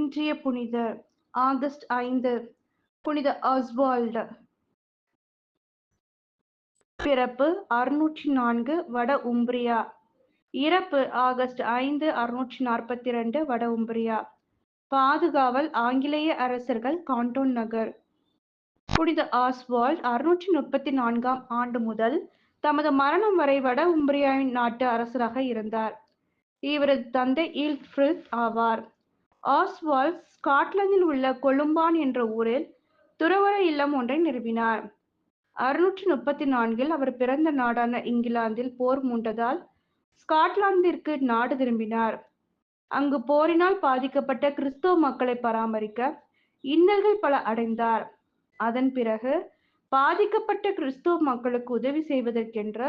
இன்றைய புனிதர் ஆகஸ்ட் ஐந்து புனித ஆஸ்வால்டு. பிறப்பு அறுநூற்றி நான்கு வட உம்பிரியா. இறப்பு ஆகஸ்ட் ஐந்து அறுநூற்றி நாற்பத்தி ரெண்டு வட உம்பிரியா. பாதுகாவல் ஆங்கிலேய அரசர்கள் காண்டோன் நகர். புனித ஆஸ்வால்ட் அறுநூற்றி முப்பத்தி நான்காம் ஆண்டு முதல் தமது மரணம் வரை வட உம்பிரியாவின் நாட்டு அரசராக இருந்தார். இவரது தந்தை ஈல்ஃப்ரித் ஆவார். ஆஸ்வால்ட் ஸ்காட்லாந்தில் உள்ள கொழும்பான் என்ற ஊரில் துறவர இல்லம் ஒன்றை நிறுவினார். அறுநூற்றி முப்பத்தி நான்கில் அவர் பிறந்த நாடான இங்கிலாந்தில் போர் மூண்டதால் ஸ்காட்லாந்திற்கு நாடு திரும்பினார். அங்கு போரினால் பாதிக்கப்பட்ட கிறிஸ்தவ மக்களை பராமரிக்க இன்னல்கள் பல அடைந்தார். அதன் பிறகு பாதிக்கப்பட்ட கிறிஸ்தவ மக்களுக்கு உதவி செய்வதற்கென்று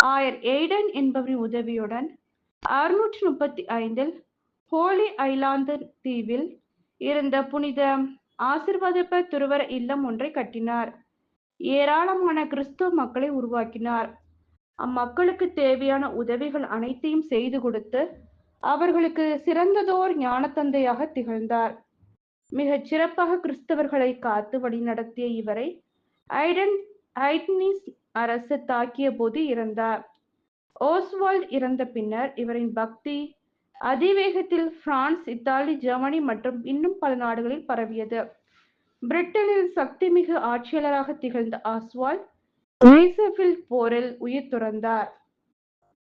ஆயர் எய்டன் என்பவரின் உதவியுடன் அறுநூற்றி முப்பத்தி ஐந்தில் ஹோலி ஐலாந்து தீவில் இருந்த புனித ஆசிர்வதிப்ப துருவர இல்லம் ஒன்றை கட்டினார். ஏராளமான கிறிஸ்துவ மக்களை உருவாக்கினார். அம்மக்களுக்கு தேவையான உதவிகள் அனைத்தையும் செய்து கொடுத்து அவர்களுக்கு சிறந்ததோர் ஞானத்தந்தையாக திகழ்ந்தார். மிகச் சிறப்பாக கிறிஸ்தவர்களை காத்து வழிநடத்திய இவரை ஐடன் ஐட்னிஸ் அரசு தாக்கிய போது இறந்தார். ஓஸ்வால்ட் இறந்த பின்னர் இவரின் பக்தி அதிவேகத்தில் பிரான்ஸ் இத்தாலி ஜெர்மனி மற்றும் இன்னும் பல நாடுகளில் பரவியது. பிரிட்டனில் சக்திமிகு ஆட்சியாளராக திகழ்ந்த ஆஸ்வால் போரில் உயிர் துறந்தார்.